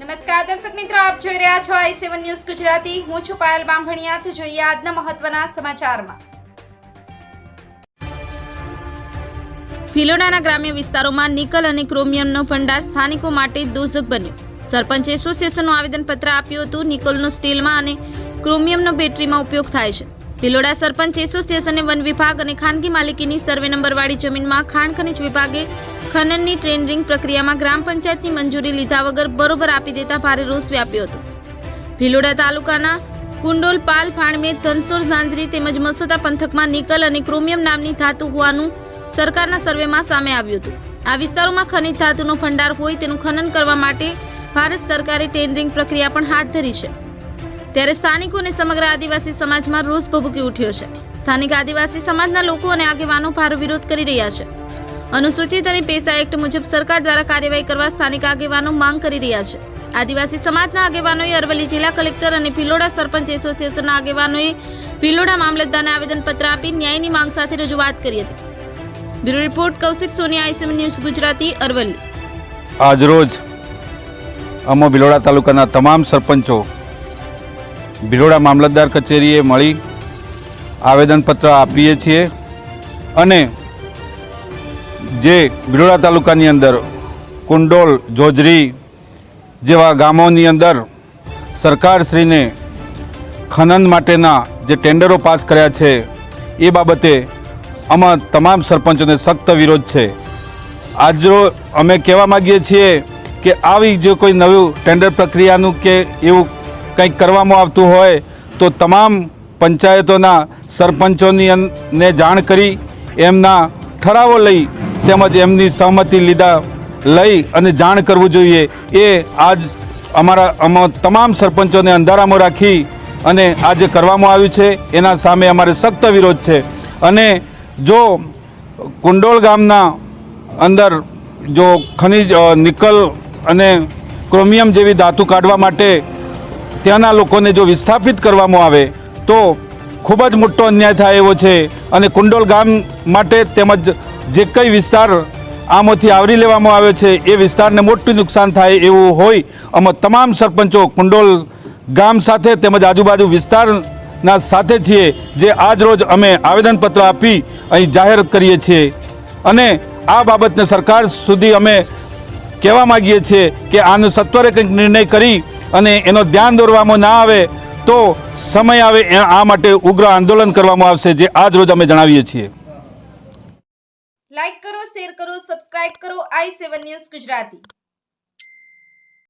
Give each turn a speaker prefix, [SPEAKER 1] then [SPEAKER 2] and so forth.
[SPEAKER 1] આપ જોઈ રહ્યા છો આઈ સેવન ન્યૂઝ ગુજરાતી. હું છું પાયલ બામભણિયા તો જોઈએ આજના મહત્વના સમાચારમાં.
[SPEAKER 2] ભિલોડાના ગ્રામ્ય વિસ્તારોમાં નિકલ અને ક્રોમિયમનો ભંડાર સ્થાનિકો માટે દોષક બન્યો. સરપંચ એસોસિએશનનું આવેદનપત્ર આપ્યું હતું. નિકોલનો સ્ટીલમાં અને ક્રોમિયમનો બેટરીમાં ઉપયોગ થાય છે. ભિલોડા સરપંચ એસોસિએશને વન વિભાગ અને ખાનગી માલિકીની સર્વે નંબરવાળી જમીનમાં ખાણ ખનિજ વિભાગે ખનનની ટ્રેનરિંગ પ્રક્રિયામાં ગ્રામ પંચાયતની મંજૂરી લીધા વગર બરોબર આપી દેતા ભારે રોષ વ્યાપ્યો હતો. ભિલોડા તાલુકાના કુંડોલ પાલ ફાણમેર, ધનસોર, ઝાંઝરી તેમજ મસોદા પંથકમાં નિકલ અને ક્રોમિયમ નામની ધાતુ હોવાનું સરકારના સર્વેમાં સામે આવ્યું હતું. આ વિસ્તારોમાં ખનિજ ધાતુનો ભંડાર હોય તેનું ખનન કરવા માટે ભારત સરકારે ટેન્ડરિંગ પ્રક્રિયા પણ હાથ ધરી છે. ત્યારે સ્થાનિકો અને સમગ્ર આદિવાસી સમાજમાં રોષ ભભૂકી ઉઠ્યો છે. સ્થાનિક આદિવાસી સમાજના લોકો અને આગેવાનો ભારે વિરોધ કરી રહ્યા છે. અનુસૂચિત અને પેશા એક્ટ મુજબ સરકાર દ્વારા કાર્યવાહી કરવા સ્થાનિક આગેવાનો માંગ કરી રહ્યા છે. આદિવાસી સમાજના આગેવાનોએ અરવલ્લી જિલ્લા કલેક્ટર અને ભિલોડા સરપંચ એસોસિએશનના આગેવાનોએ ભિલોડા મામલતદારને આવેદનપત્ર આપી ન્યાયની માંગ સાથે રજૂઆત કરી હતી. Bureau report, Kaushik Soni ICM news, Gujarati, Aravalli.
[SPEAKER 3] આજરોજ અમો ભિલોડા તાલુકાના તમામ સરપંચો ભિલોડા મામલતદાર કચેરીએ મળી આવેદનપત્ર આપીએ છીએ અને જે ભિલોડા તાલુકાની અંદર કુંડોલ, જોજરી જેવા ગામોની અંદર સરકારશ્રીને ખનન માટેના જે ટેન્ડરો પાસ કર્યા છે, એ બાબતે આમાં તમામ સરપંચોને સખ્ત વિરોધ છે. આજરો અમે કહેવા માગીએ છીએ કે આવી જો કોઈ નવું ટેન્ડર પ્રક્રિયાનું કે એવું કંઈક કરવામાં આવતું હોય તો તમામ પંચાયતોના સરપંચોની ને જાણ કરી એમના ઠરાવો લઈ તેમજ એમની સહમતિ લીધા લઈ અને જાણ કરવું જોઈએ. એ આજ અમારા અમા તમામ સરપંચોને અંધારામાં રાખી અને આ જે કરવામાં આવ્યું છે. એના સામે અમારે સખ્ત વિરોધ છે. અને જો કુંડોળ ગામના અંદર જો ખનિજ નિકલ અને ક્રોમિયમ જેવી ધાતુ કાઢવા માટે ત્યાંના લોકોને જો વિસ્થાપિત કરવામાં આવે, તો ખૂબ જ મોટો અન્યાય થાય એવો છે. અને કુંડોલ ગામ માટે તેમજ જે કંઈ વિસ્તાર આમાંથી આવરી લેવામાં આવ્યો છે, એ વિસ્તારને મોટું નુકસાન થાય એવું હોય અમે તમામ સરપંચો કુંડોલ ગામ સાથે તેમજ આજુબાજુ વિસ્તારના સાથે છીએ, જે આજ રોજ અમે આવેદનપત્ર આપી અહીં જાહેર કરીએ છીએ. અને આ બાબતને સરકાર સુધી અમે કહેવા માગીએ છીએ કે આનો સત્વરે કંઈક નિર્ણય કરી અને એનો ધ્યાન દોરવામાં ના આવે તો સમય આવે આ માટે ઉગ્ર આંદોલન કરવામાં આવશે જે આજ રોજ અમે જણાવીએ છીએ.
[SPEAKER 1] લાઈક કરો શેર કરો સબસ્ક્રાઇબ કરો. I seven news Gujarati.